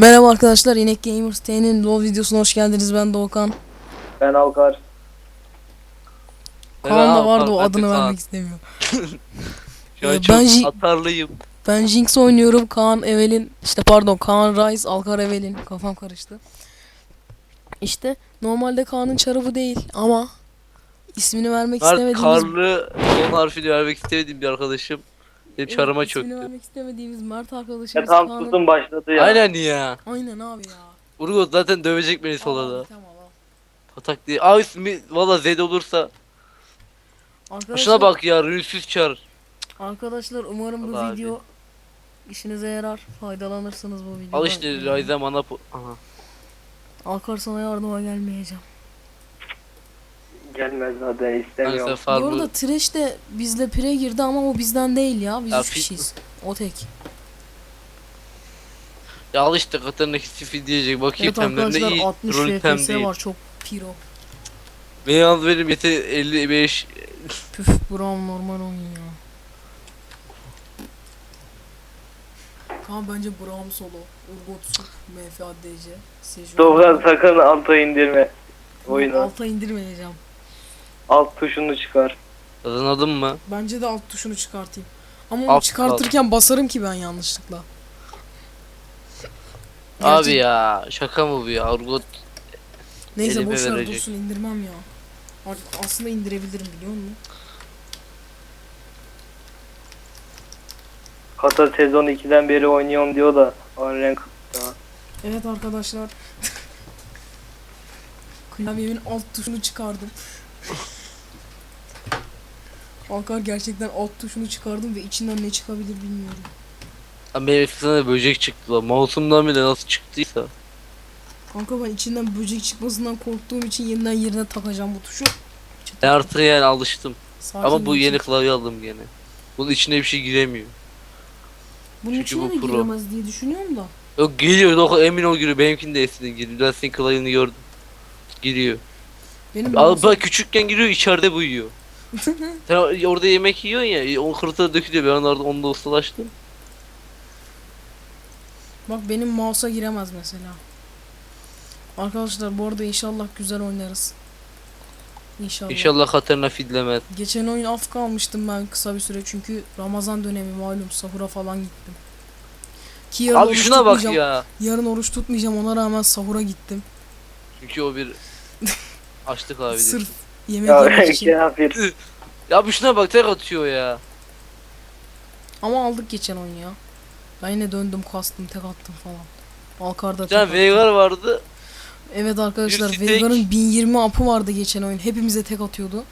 Merhaba arkadaşlar, Inek Gamers TN'nin LoL videosuna hoş geldiniz. Ben Doğukan. Ben Alkar. Kaan da vardı o adını vermek istemiyor. Şu an Ee, ben atarlıyım. Ben Jinx oynuyorum. Kaan Evelin, işte pardon Kaan Rise, Alkar Evelin. Kafam karıştı. İşte normalde Kaan'ın çarı bu değil ama ismini vermek Mert istemediğimiz karlı son harfini vermek istemediğim bir arkadaşım. Benim Evet, çarıma ismini çöktü. vermek istemediğimiz Mert Ya arkadaşımız tam Kaan'ın- susun başladı ya. Aynen ya. Aynen abi ya. Urgot zaten dövecek beni Al, solada. Tamam al. Patak diye. Aa ismi valla Zed olursa. Arkadaşlar, Şuna bak ya rünsüz çar. Arkadaşlar umarım bu Allah abi. video işinize yarar. Faydalanırsınız bu videodan. Al işte Ryze mana po- Aha. Alkar sana yardıma gelmeyeceğim. Gelmez zaten istemiyorum. Bu arada Trash de bizle pire girdi ama o bizden değil ya. Biz Ya üç kişiyiz. O tek. Ya al işte Katarina Sifi diyecek. Bakayım Evet arkadaşlar iyi. 60 Rol tem FPS değil. var çok piro. Ve yalnız benim yeti 55. Püf Braum normal oyun ya. Kaan bence Braum solo. Urgot Sup, MFADC, Sejuani. Doğukan sakın alta indirme. Oyunu. Alta indirmeyeceğim. Alt tuşunu çıkar. Kazanadın mı? Bence de alt tuşunu çıkartayım. Ama onu Alt- çıkartırken basarım ki ben yanlışlıkla. Abi Gerçi- ya şaka mı bu ya Urgot Neyse elime boş ver verecek. dursun indirmem ya. Artık aslında indirebilirim biliyor musun? Kata sezon 2'den beri oynuyorum diyor da. Unranked ya. Evet arkadaşlar. Klavyemin alt tuşunu çıkardım. Alkar gerçekten alt tuşunu çıkardım ve içinden ne çıkabilir bilmiyorum. Lan benim eskiden böcek çıktı lan. Mouse'umdan bile nasıl çıktıysa. Kanka ben içinden böcek çıkmasından korktuğum için yeniden yerine takacağım bu tuşu. Ben artık yani alıştım. Sakin Ama bu geçin. yeni klavye aldım gene. Bunun içine bir şey giremiyor. Bunun çünkü içine bu de pro. giremez diye düşünüyorum da. Yok giriyor. Yok, emin ol giriyor. Benimkinin de eskiden giriyor. Ben senin klavyeni gördüm. Giriyor. Benim mouse- bak küçükken giriyor içeride bu yiyor. Sen orada yemek yiyorsun ya. O kırıta dökülüyor. Ben orada onda ustalaştım. Bak benim mouse'a giremez mesela. Arkadaşlar bu arada inşallah güzel oynarız. İnşallah. İnşallah Katerina fidlemez. Geçen oyun af kalmıştım ben kısa bir süre çünkü Ramazan dönemi malum sahura falan gittim. Ki yarın Abi oruç şuna bak tutmayacağım. ya. Yarın oruç tutmayacağım ona rağmen sahura gittim. Çünkü o bir açlık abi. Sırf yemek Ya yemek için. Ya bir şuna bak tek atıyor ya. Ama aldık geçen oyun ya. Ben yine döndüm kastım tek attım falan. Alkar'da tek tane attım. Veigar vardı. Evet arkadaşlar Birisi tek. Veigar'ın 1020 apı vardı geçen oyun. Hepimize tek atıyordu.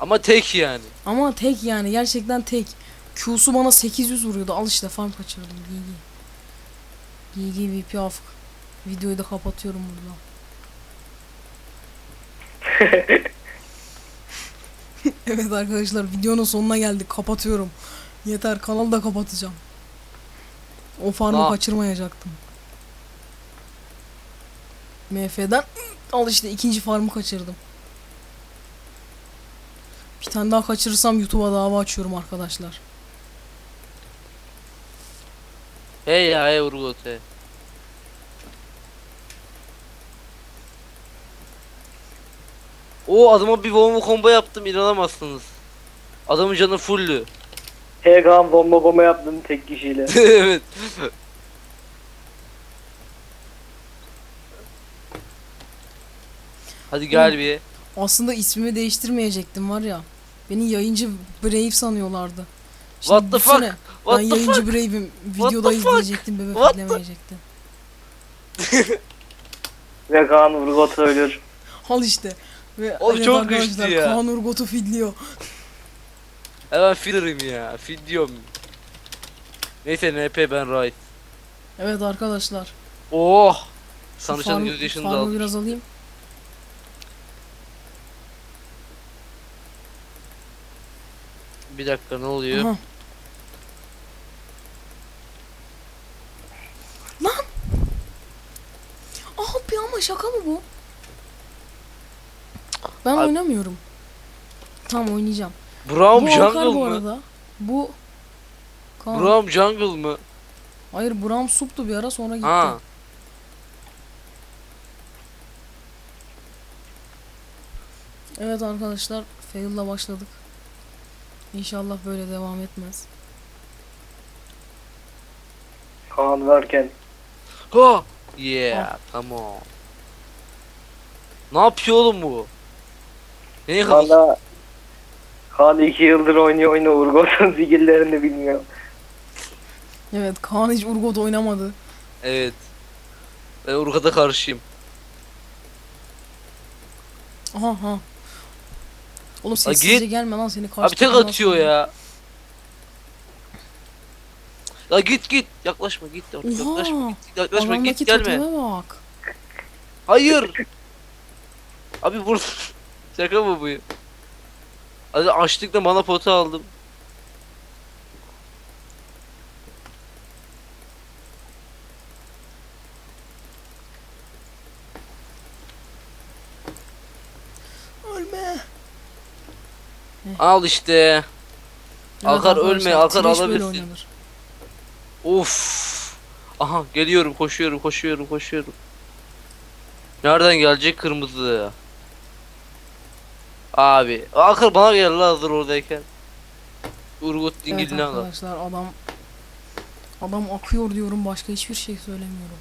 Ama tek yani. Ama tek yani gerçekten tek. Q'su bana 800 vuruyordu. Al işte farm kaçırdım. GG. GG VP afk. Videoyu da kapatıyorum burada. evet arkadaşlar videonun sonuna geldik. Kapatıyorum. Yeter kanalı da kapatacağım. O farmı Ah. kaçırmayacaktım. MF'den al işte ikinci farmı kaçırdım. Bir tane daha kaçırırsam YouTube'a dava açıyorum arkadaşlar. Hey ya hey Urgot hey. O adama bir bomba combo yaptım inanamazsınız. Adamın canı fulldü. TK'm bomba bomba yaptım tek kişiyle. evet. Hadi gel bir. Aslında ismimi değiştirmeyecektim var ya. Beni yayıncı Brave sanıyorlardı. What the fuck? What ben the yayıncı fuck? Brave'im. Videoda izleyecektim bebek What the- demeyecektim. Ve Kaan Urgot ölür. Al işte. Ve Oğlum çok arkadaşlar, güçlü ya. Kaan Urgot'u fidliyor. Hemen filler'ım ya. Fil diyorum. Neyse NP ben right. Evet arkadaşlar. Oh. Farm- göz yaşını da farmı almış. biraz alayım. Bir dakika ne oluyor? Aha. Lan! Abi ama şaka mı bu? Ben Abi- oynamıyorum. Tamam oynayacağım. Braum bu jungle bu mı? arada. Bu Kaan. Braum jungle mı? Hayır Bram suptu bir ara sonra gitti. Ha. Evet arkadaşlar fail'la başladık. İnşallah böyle devam etmez. Kaan varken. Ha. Yeah, tamam. Ne yapıyor oğlum bu? Kadar? Valla Kaan iki yıldır oynuyor oyunu Urgot'un zigillerini bilmiyor. Evet Kaan hiç Urgot oynamadı. Evet. Ben Urgat'a karşıyım. Aha ha. Oğlum git. sessizce gelme lan seni karşı Abi tek atıyor ya. Ya git git yaklaşma git artık Oha. yaklaşma git yaklaşma Adamdaki git gelme. bak. Hayır. Abi vur. Şaka mı bu? Hadi açlıkla bana pota aldım. Ölme. Al işte. Alkar ölme, Alkar alabilirsin. Of. Aha geliyorum koşuyorum koşuyorum koşuyorum. Nereden gelecek kırmızı? Abi Akar bana gel la hazır oradayken. Urgut Evet dingilini al. arkadaşlar adam adam akıyor diyorum başka hiçbir şey söylemiyorum.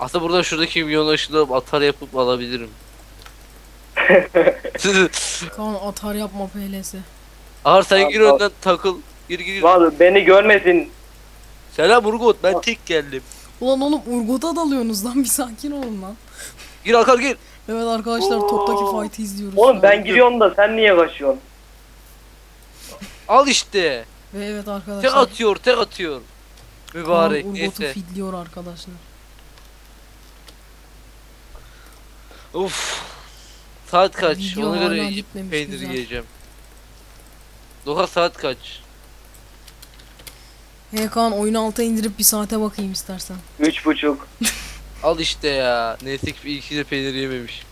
Aslında burada şuradaki milyon ışığı atar yapıp alabilirim. Kaan atar yapma PLS. Ahar sen Tamam, gir tamam. önden takıl. Gir gir. gir. Beni görmesin. Selam Urgut ben tek geldim. Ulan oğlum Urgot'a dalıyorsunuz lan bir sakin olun lan. Gir Akar gir. Evet arkadaşlar toptaki Oo. fight'ı izliyoruz. Oğlum ben giriyorum da sen niye kaçıyorsun? Al işte. Ve evet Tek arkadaşlar. atıyor tek atıyor. Mübarek Kaan Urgot'u neyse. fidliyor arkadaşlar. Uf. Saat kaç? Video Ona hala göre gitmemiş, peynir güzel. yiyeceğim. Doğa saat kaç? He Kaan oyunu alta indirip bir saate bakayım istersen. Üç buçuk. Al işte ya. Neyse ki iyi ki de peynir yememiş.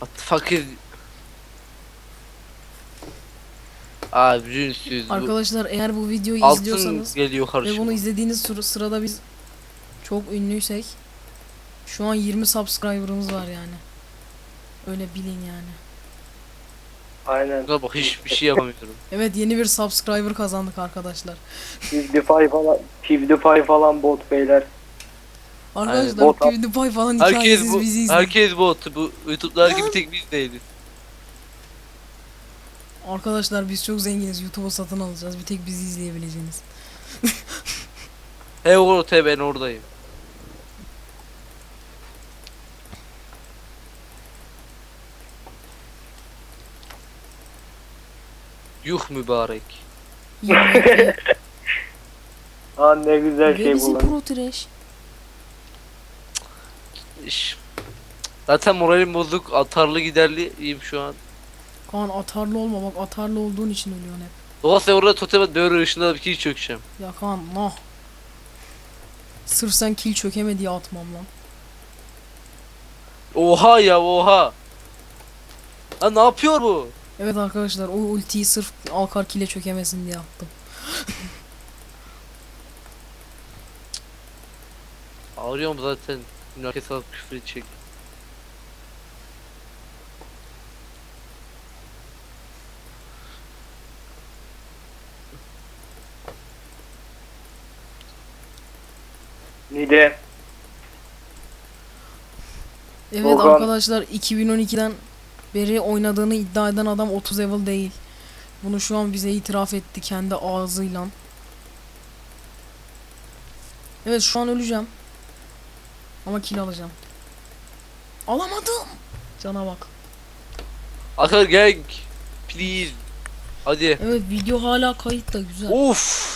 At fakir. Abi ünsüz. Bu Arkadaşlar eğer bu videoyu altın izliyorsanız geliyor ve karşıma. bunu izlediğiniz sıra- sırada biz çok ünlüysek şu an 20 subscriber'ımız var yani. Öyle bilin yani. Aynen. Buna bak hiçbir şey yapamıyorum. Evet yeni bir subscriber kazandık arkadaşlar. PewDiePie falan, PewDiePie falan bot beyler. Arkadaşlar bot- PewDiePie falan Herkes hikayesiz bu, bizi izleyin. herkes bot. Bu YouTube'lar gibi tek biz değiliz. Arkadaşlar biz çok zenginiz. YouTube'a satın alacağız. Bir tek bizi izleyebileceğiniz. He orta ben oradayım. Yuh mübarek. 22. Aa ne güzel şey Verisi bu lan. Pro Trash. İş. Zaten moralim bozuk. Atarlı giderli iyiyim şu an. Kaan atarlı olma bak atarlı olduğun için ölüyorsun hep. Doğa sen orada totem böyle ışığında bir kill çökeceğim. Ya Kaan nah. Sırf sen kill çökeme diye atmam lan. Oha ya oha. Ha ne yapıyor bu? Evet arkadaşlar o ultiyi sırf Alkar kill'e çökemesin diye attım. Ağrıyorum zaten. Herkes alıp küfür edecek. Nide. Evet Volkan. arkadaşlar 2012'den beri oynadığını iddia eden adam 30 level değil. Bunu şu an bize itiraf etti kendi ağzıyla. Evet şu an öleceğim. Ama kill alacağım. Alamadım. Cana bak. Akar gang. Please. Hadi. Evet video hala kayıtta güzel. Of.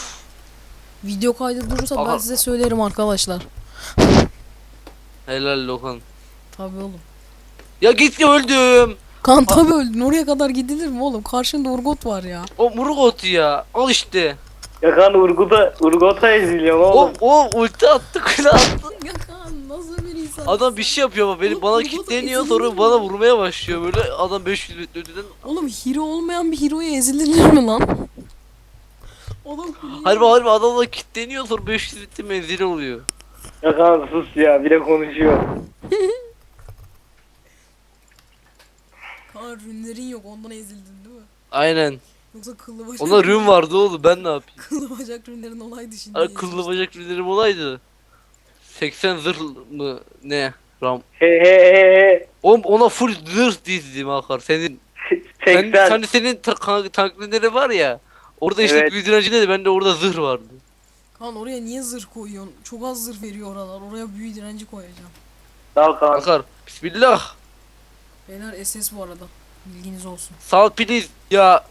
Video kaydı durursa ben size söylerim arkadaşlar. Helal Lokan. Tabii oğlum. Ya git ya öldüm. Kan tabii öldün. Oraya kadar gidilir mi oğlum? Karşında Urgot var ya. O muruk otu ya. Al işte. Ya kan Urgut'a, eziliyorum O, oğlum. o ulti attı kule attı. Ya Kaan nasıl bir insan? Adam bir şey yapıyor ama beni Oğlum, bana da kilitleniyor sonra mi? bana vurmaya başlıyor böyle adam 500 metre öteden Oğlum hero olmayan bir hero'ya ezilir mi lan? Adam kuleyi- Harbi harbi adamla kilitleniyor sonra 500 metre menzili oluyor. Ya Kaan sus ya bir de konuşuyor. Kaan rünlerin yok ondan ezildin değil mi? Aynen. Yoksa kıllı bacak. Ona rün vardı oğlum ben ne yapayım? Kıllı bacak rünlerin olaydı şimdi. Ay kıllı bacak rünlerim olaydı. 80 zırh mı ne? Ram. He he he he. Oğlum ona full zırh dizdim Akar. Senin sen, 80. sen senin ta- ka- tank rünleri var ya. Orada işte Evet. büyü direncinde de bende orada zırh vardı. Kaan oraya niye zırh koyuyorsun? Çok az zırh veriyor oralar. Oraya büyü direnci koyacağım. Sağ ol Kaan. Akar. Bismillah. Beyler SS bu arada. Bilginiz olsun. Please. Ya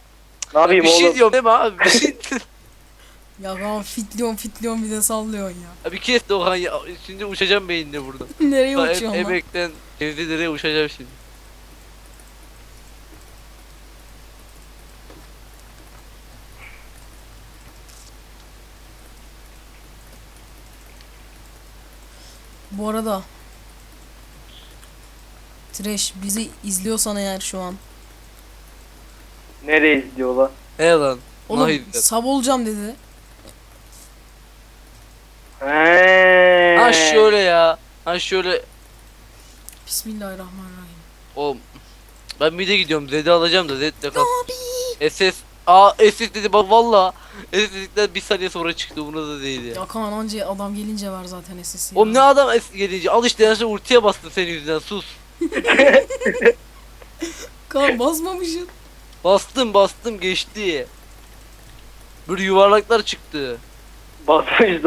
Ne yapayım bir şey oğlum? diyorum değil mi abi? Bir şey Ya Kaan fitliyon fitliyon bir de sallıyorsun ya. Ya bir kes de Okan ya. Şimdi uçacağım beyinle burada. Nereye Daha uçuyorsun em- lan? emekten evlilere uçacağım şimdi. Bu arada Trash bizi izliyorsan eğer şu an. Nereye izliyor lan? He lan. Oğlum Nahid. sab olacağım dedi. He. Ha şöyle ya. Ha şöyle. Bismillahirrahmanirrahim. Oğlum. Ben mide gidiyorum. Zed'i alacağım da Zed'le kal. SS. Aa SS dedi bak valla. SS dedikten bir saniye sonra çıktı. Buna da değil ya. Ya Kaan anca adam gelince ver zaten SS'i. Oğlum ne adam S gelince. Al işte yanlışlıkla ultiye bastın senin yüzünden sus. Kaan basmamışsın. Bastım bastım geçti. Böyle yuvarlaklar çıktı. Basmış.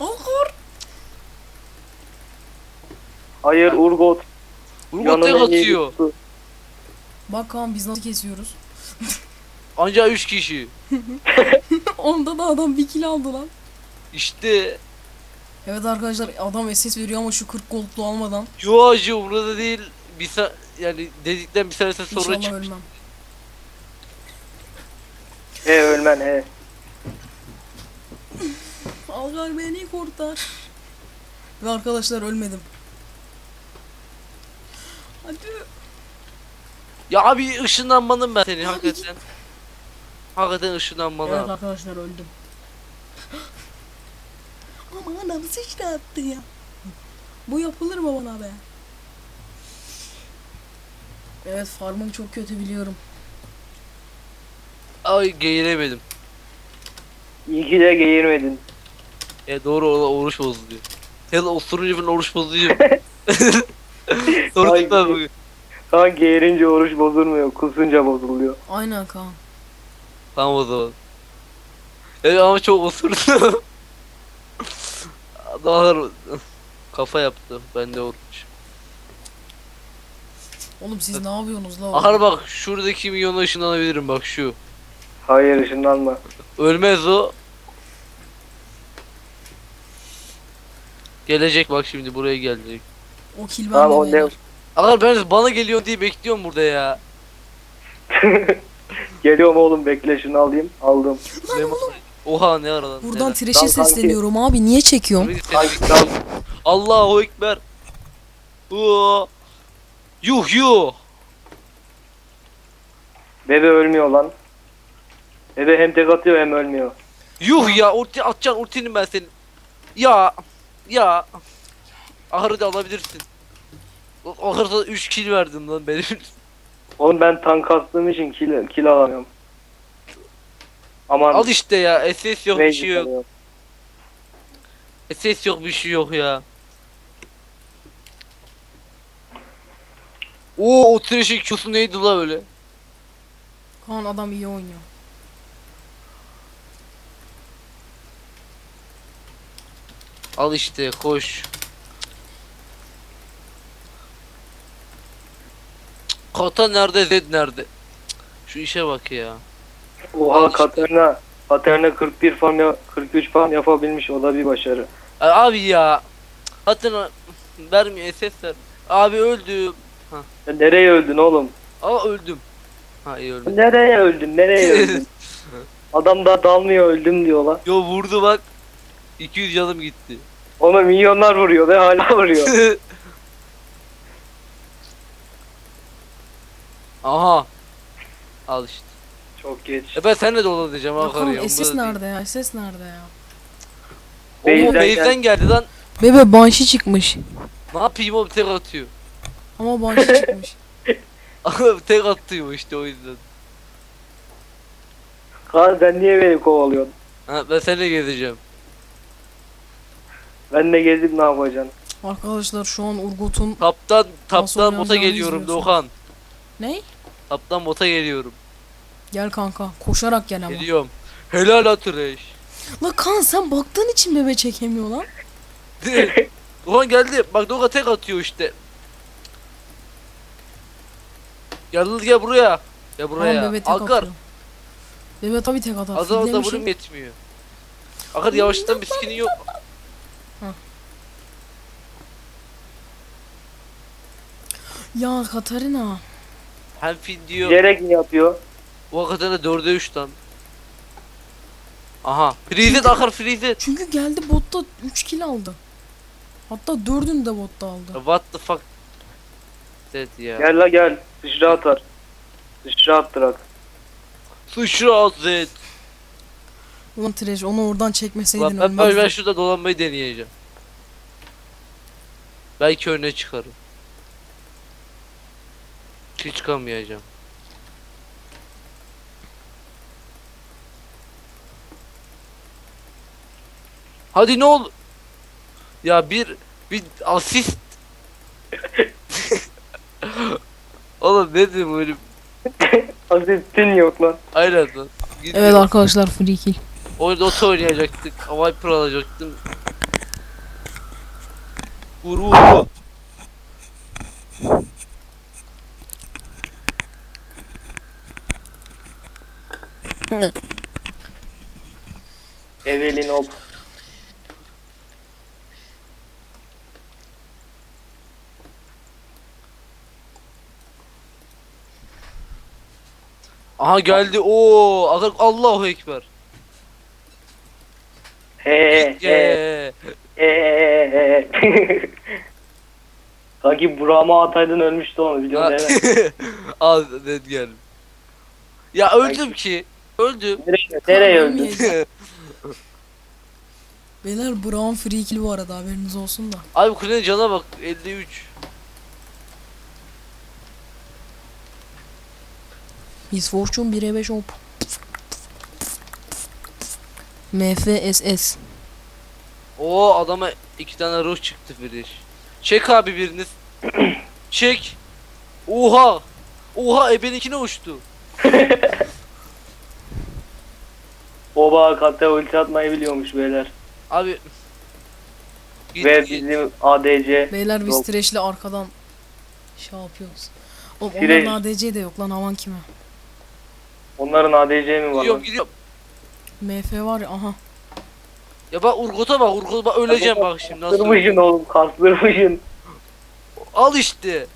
Al kor. Hayır Urgot. Urgot tek Yanına atıyor. Bak Kaan biz nasıl kesiyoruz. Ancak 3 kişi. Onda da adam bir kill aldı lan. İşte. Evet arkadaşlar adam SS veriyor ama şu 40 gold'lu almadan. Yo acı umurda değil. Bir sa yani dedikten bir saniye sonra İnşallah çık. ölmem. He ölmen he. Algar beni kurtar. Ve arkadaşlar ölmedim. Hadi. Ya abi ışınlanmanım ben senin Abi hakikaten. Hakikaten ışınlanmalı. Evet abi. arkadaşlar öldüm. Ama anam sıçrattı ya. Bu yapılır mı bana be? Evet farmım çok kötü biliyorum. Ay geğiremedim. İyi ki de geğirmedin. E doğru o oruç bozuyor. Hele osurunca ben oruç bozuyor. Ay, tutma bugün. Kaan geğirince oruç bozulmuyor. Kusunca bozuluyor. Aynen Kaan. Tamam o zaman. Evet ama çok osurdum. Daha kafa yaptı. Ben de oruç. Oğlum siz ne yapıyorsunuz la? Ahar bak şuradaki milyona ışınlanabilirim bak şu. Hayır ışınlanma. Ölmez o. Gelecek bak şimdi buraya gelecek. O kill Tamam bende o ne? beyler. Ahar ben bana geliyor diye bekliyorum burada ya. Geliyorum oğlum bekle şunu alayım. Aldım. Ne- Oha ne aradan. Buradan Tamam kanki. sesleniyorum abi niye seni- Allahu Ekber. Oo. Yuh yuh. Bebe ölmüyor lan. Bebe hem tek atıyor hem ölmüyor. Yuh ya ulti atacaksın ultinin ben senin. Ya. Ya. Ahırı da alabilirsin. Ahırda 3 kill verdin lan benim. Oğlum ben tank kastığım için kill, kill alamıyorum. Aman. Al işte ya SS yok bir şey yok. alıyorum. SS yok bir şey yok ya. Oo o trash'in Q'su neydi la öyle? Kaan adam iyi oynuyor. Al işte koş. Kata nerede Zed nerede? Şu işe bak ya. Oha. Katerina. Katerina 41 farm ya 43 farm yapabilmiş o da bir başarı. Abi ya. Hatırla vermiyor SS ver. Abi öldüm. Ya nereye öldün oğlum? Aa öldüm. Ha iyi öldüm. Nereye öldün? Nereye öldün? Adam da dalmıyor öldüm diyor lan. Yo vurdu bak. 200 canım gitti. Ona milyonlar vuruyor ve hala vuruyor. Aha. Al işte. Çok geç. E ben seninle dolanacağım Ya Ankara Kaan ya. SS nerede ya? SS nerede ya? O Base'den base'den geldi lan. Bebe Banshee çıkmış. Ne yapayım oğlum tek atıyor. Ama Banshee çıkmış. tek atıyor işte o yüzden. Kaan sen niye beni kovalıyorsun? Ha, ben seninle gezeceğim. Ben de gezip ne yapacaksın? Arkadaşlar şu an Urgot'un Taptan Nasıl taptan bota oynayacağını geliyorum izliyorsun. Doğan. ne? Taptan bota geliyorum. Gel kanka. Koşarak gel ama. Geliyorum. Helal atreş. La Kaan sen baktığın için bebe çekemiyor lan. Doğan geldi. Bak Doğan tek atıyor işte. Gel lan, gel buraya. Gel buraya. Tamam bebe tek Alkar. atıyor. Bebe tabi tek atar. Az az da Fitlemişim. vurum yetmiyor. Akar yavaştan bir skinin yok. Ya Katarina. Hem fin diyor. Mi yapıyor? Bu hakikaten de 4'e 3 lan. Aha. Freeze akar freeze Çünkü geldi botta 3 kill aldı. Hatta 4'ünü de botta aldı. What the fuck? Dead ya. Gel la gel. Sıçra atar. Sıçra attırak. Sıçra Zed. Ulan Trash onu oradan çekmeseydin ben, ben, ben şurada dolanmayı deneyeceğim. Belki öne çıkarım. Hiç çıkamayacağım. Hadi ne ol? Ya bir bir asist. Oğlum ne dedim öyle? Asistin yok lan. Aynen lan. Evet Gidiyorum. arkadaşlar free kill. Oyunda oto oynayacaktık. Viper alacaktım. Vur vur vur. Evelin op. Aha geldi. Oo, Aga- Allahu ekber. He he Ye. he he he. Sanki Burak'ıma ataydın ölmüştü onu biliyorsun değil mi? Al net geldim. Ya öldüm ki. Öldüm. Nereye, nereye öldün? Ölmeyecek. Beyler Brown free kill bu arada haberiniz olsun da. Abi kulenin cana bak 53. His Fortune 1'e 5 hop. MFSS. Oo adama iki tane ruh çıktı Firiş. Çek abi biriniz. Çek. Oha. Oha ebeninkine uçtu. Oba kate ulti atmayı biliyormuş beyler. Abi. Git, Ve git. bizim ADC. Beyler biz Yok. Thresh'le arkadan şey yapıyoruz. Oğlum Thresh. onların ADC de yok lan aman kime. Onların ADC mi var Gidiyorum lan? gidiyorum. MF var ya aha. Ya bak Urgot'a bak Urgot'a bak öleceğim bak şimdi nasıl. Kastırmışsın oğlum kastırmışsın. Al işte.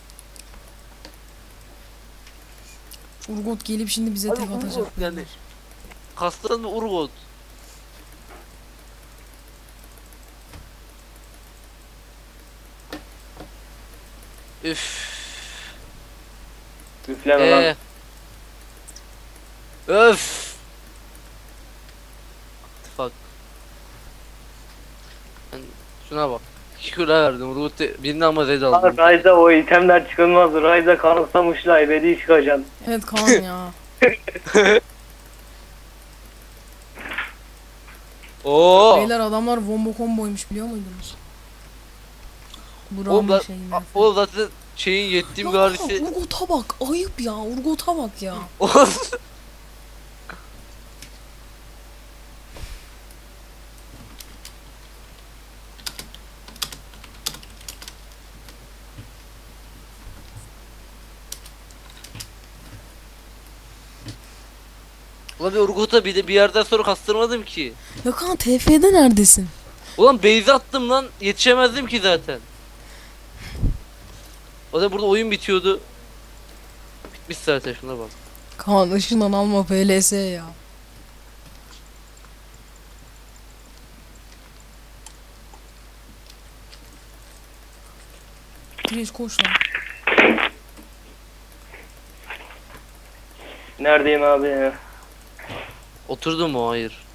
Urgot gelip şimdi bize Abi tek Urgot atacak. yani. Kastan mı Urgot? Üf. Üfleme lan. Ee. Öf. Fuck. Ben şuna bak. 2 kilo verdim. Urgot de- birini ama red aldım. Ryze'a o itemler çıkılmaz. Ryze'a kanıtsamışlar ebedi çıkacaksın. Evet Kaan ya. Oo. Beyler adamlar wombo comboymuş biliyor muydunuz? Oğlum, Brown'un da, MF. oğlum zaten şeyin yettiğim Ya garisi. Urgot'a bak ayıp ya Urgot'a bak ya. Abi Urgut'a bir de bir yerden sonra kastırmadım ki. Yok ama TF'de neredesin? Ulan base attım lan yetişemezdim ki zaten. O da burada oyun bitiyordu. Bitmiş zaten şuna bak. Kaan ışından alma PLS ya. Reis koş lan. Neredeyim abi ya? Oturdun mu? Hayır.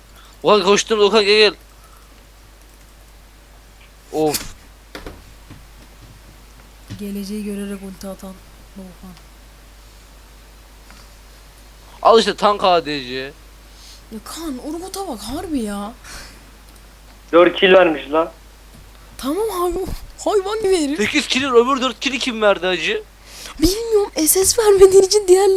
Okan koştum Okan gel gel. Of. Geleceği görerek ulti atan Doğukan. Al işte tank ADC. Ya Kaan o robota bak harbi ya. 4 kill vermiş lan. Tamam abi hayvan gibi herif. 8 kill'in öbür 4 kill'i kim verdi hacı? Bilmiyorum SS vermediğin için diğer